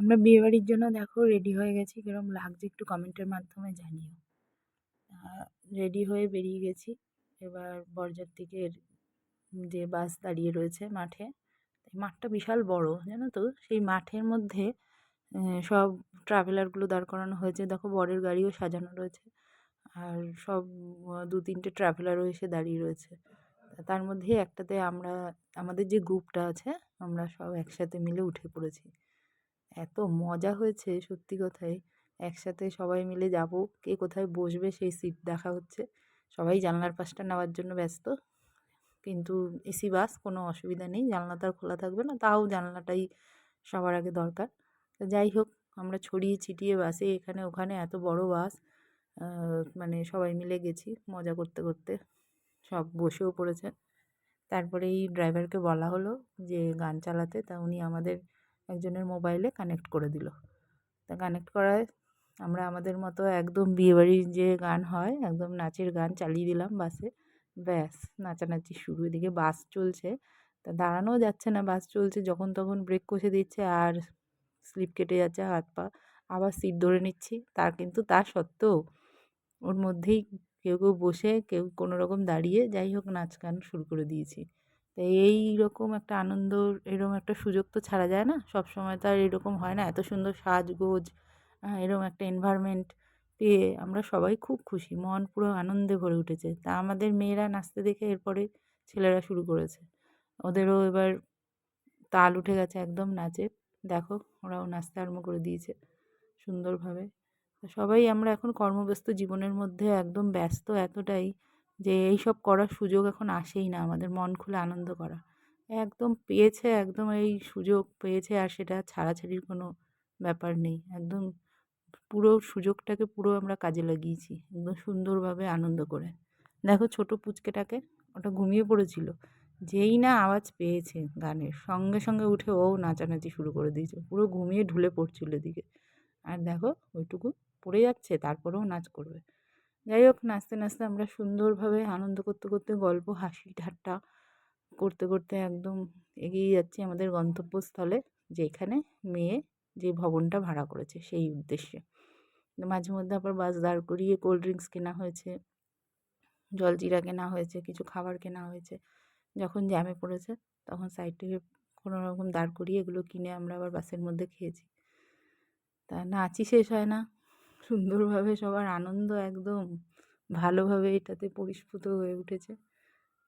আমরা বিয়েবাড়ির জন্য দেখো রেডি হয়ে গেছি, কিরম লাগছে একটু কমেন্টের মাধ্যমে জানিও। রেডি হয়ে বেরিয়ে গেছি। এবার বরজার বরযাত্রীদের যে বাস দাঁড়িয়ে রয়েছে মাঠে মাঠটা বিশাল বড়, জানো তো? সেই মাঠের মধ্যে সব ট্রাভেলারগুলো দাঁড় করানো হয়েছে। দেখো বরের গাড়িও সাজানো রয়েছে, আর সব দু তিনটে ট্রাভেলারও এসে দাঁড়িয়ে রয়েছে। তার মধ্যে একটাতে আমরা, আমাদের যে গ্রুপটা আছে, আমরা সব একসাথে মিলে উঠে পড়েছি। এত মজা হয়েছে সত্যি কথাই। একসাথে সবাই মিলে যাব, কে কোথায় বসবে সেই সিট দেখা হচ্ছে। সবাই জানলার পাশটা নেওয়ার জন্য ব্যস্ত। কিন্তু এসি, বাস কোনো অসুবিধা নেই, জানলা তো আর খোলা থাকবে না, তাও জানলাটাই সবার আগে দরকার। যাই হোক, আমরা ছড়িয়ে ছিটিয়ে বাসে, এখানে ওখানে এত বড় বাস মানে সবাই মিলে গেছি মজা করতে করতে। সব বসেও পড়েছে। তারপরে এই ড্রাইভারকে বলা হলো যে গান চালাতে, তা উনি আমাদের একজনের মোবাইলে কানেক্ট করে দিল। তা কানেক্ট করায় আমরা আমাদের মতো একদম বিয়েবাড়ির যে গান হয়, একদম নাচের গান চালিয়ে দিলাম বাসে। ব্যাস, নাচানাচি শুরু। এদিকে বাস চলছে। তা দাঁড়ানোও যাচ্ছে না, বাস চলছে। যখন তখন ব্রেক কষে দিচ্ছে আর স্লিপ কেটে যাচ্ছে হাত পা। আবার সিট ধরে নিচ্ছি। তার কিন্তু তা সত্ত্বেও ওর মধ্যেই কেউ কেউ বসে, কেউ কোনো রকম দাঁড়িয়ে যাই হোক নাচ গান শুরু করে দিয়েছি। তো এই রকম একটা আনন্দ এরকম একটা সুযোগ তো ছাড়া যায় না। সব সময় তো আর এরকম হয় না। এত সুন্দর সাজগোজ এরকম একটা এনভায়রনমেন্ট পেয়ে আমরা সবাই খুব খুশি। মন পুরো আনন্দে ভরে উঠেছে। তা আমাদের মেয়েরা নাচতে দেখে এরপরে ছেলেরা শুরু করেছে। ওদেরও এবার তাল উঠে গেছে একদম নাচে দেখো, ওরাও নাচতে আরম্ভ করে দিয়েছে সুন্দরভাবে। সবাই আমরা এখন কর্মব্যস্ত জীবনের মধ্যে একদম ব্যস্ত এতটাই যে এই সব করার সুযোগ এখন আসেই না। আমাদের মন খুলে আনন্দ করা। একদম পেয়েছে, একদম এই সুযোগ পেয়েছে আর সেটা ছাড়াছাড়ির কোনো ব্যাপার নেই। একদম পুরো সুযোগটাকে পুরো আমরা কাজে লাগিয়েছি। একদম সুন্দরভাবে আনন্দ করে। দেখো ছোটো পুচকেটাকে ওটা ঘুমিয়ে পড়েছিল। যেই না আওয়াজ পেয়েছে গানের। সঙ্গে সঙ্গে উঠে ও নাচানাচি শুরু করে দিয়েছে। পুরো ঘুমিয়ে ঢুলে পড়ছিল এদিকে। আর দেখো ওইটুকু পড়ে যাচ্ছে, তারপরেও নাচ করবে। যাই হোক, নাচতে নাচতে আমরা সুন্দরভাবে আনন্দ করতে করতে গল্প, হাসি, ঠাট্টা করতে করতে একদম এগিয়ে যাচ্ছি আমাদের গন্তব্যস্থলে, যেখানে মেয়ে যে ভবনটা ভাড়া করেছে সেই উদ্দেশ্যে। মাঝে মধ্যে আবার বাস দাঁড় করিয়ে কোল্ড ড্রিঙ্কস কেনা হয়েছে জলজিরা কেনা হয়েছে, কিছু খাবার কেনা হয়েছে, যখন জ্যামে পড়েছে তখন সাইড থেকে কোনো রকম দাঁড় করিয়ে এগুলো কিনে আমরা আবার বাসের মধ্যে খেয়েছি। তা নাচই শেষ হয় না সুন্দরভাবে সবার আনন্দ একদম ভালোভাবে এটাতে পরিস্ফুট হয়ে উঠেছে।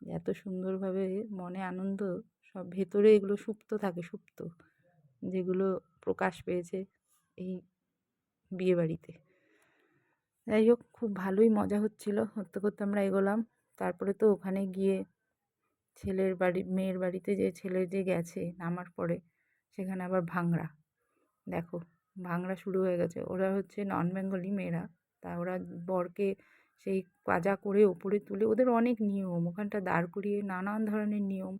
এত সুন্দরভাবে মনে আনন্দ, সব ভেতরে এগুলো সুপ্ত থাকে, সুপ্ত, যেগুলো প্রকাশ পেয়েছে এই বিয়েবাড়িতে। যাই হোক, খুব ভালোই মজা হচ্ছিল করতে করতে আমরা এগোলাম। তারপরে তো ওখানে গিয়ে ছেলের বাড়ি, মেয়ের বাড়িতে যে ছেলে যে গেছে নামার পরে, সেখানে আবার ভাংড়া দেখো ভাংড়া শুরু হয়ে গেছে। ওরা হচ্ছে নন বেঙ্গলি মেয়েরা। তা ওরা বরকে সেই কাজা করে ওপরে তুলে, ওদের অনেক নিয়ম। ওখানটা দাঁড় করিয়ে নানান ধরনের নিয়ম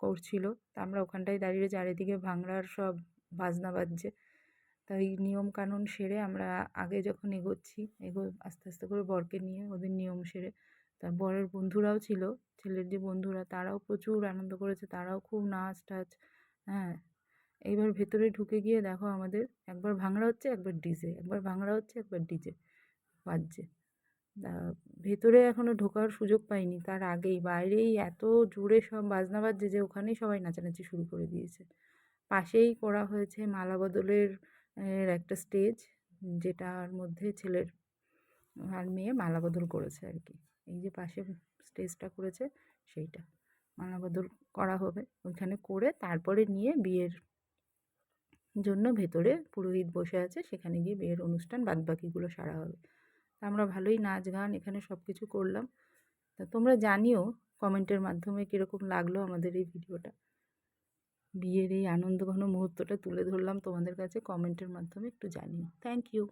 করছিল। তা আমরা ওখানটায় দাঁড়িয়ে চারিদিকে ভাংড়ার সব বাজনা বাজছে। তাই নিয়মকানুন সেরে আমরা আগে যখন এগোচ্ছি, এগো, আস্তে আস্তে করে বরকে নিয়ে ওদের নিয়ম সেরে। তা বরের বন্ধুরাও ছিল, ছেলের যে বন্ধুরা, তারাও প্রচুর আনন্দ করেছে, তারাও খুব নাচ টাচ হ্যাঁ এইবার ভেতরে ঢুকে গিয়ে দেখো আমাদের একবার ভাঙড়া হচ্ছে, একবার ডিজে, একবার ভাঙড়া হচ্ছে, একবার ডিজে বাজছে। ভেতরে এখনও ঢোকার সুযোগ পাইনি, তার আগেই বাইরেই এত জোরে সব বাজনা বাজছে যে ওখানেই সবাই নাচানাচি শুরু করে দিয়েছে। পাশেই করা হয়েছে মালা বদলের একটা স্টেজ, যেটার মধ্যে ছেলের আর মেয়ে মালা বদল করেছে আর কি। এই যে পাশে স্টেজটা করেছে সেইটা, মালা বদল করা হবে। ওইখানে করে তারপরে নিয়ে বিয়ের জন্য ভেতরে পুরোহিত বসে আছে, সেখানে গিয়ে বিয়ের অনুষ্ঠান, বাদবাকিগুলো সারা হবে। আমরা ভালোই নাচ গান, এখানে সব কিছু করলাম। তা তোমরা জানিও কমেন্টের মাধ্যমে কীরকম লাগল আমাদের এই ভিডিওটা। বিয়ের এই আনন্দঘন মুহূর্তটা তুলে ধরলাম তোমাদের কাছে, কমেন্টের মাধ্যমে একটু জানিও। Thank you.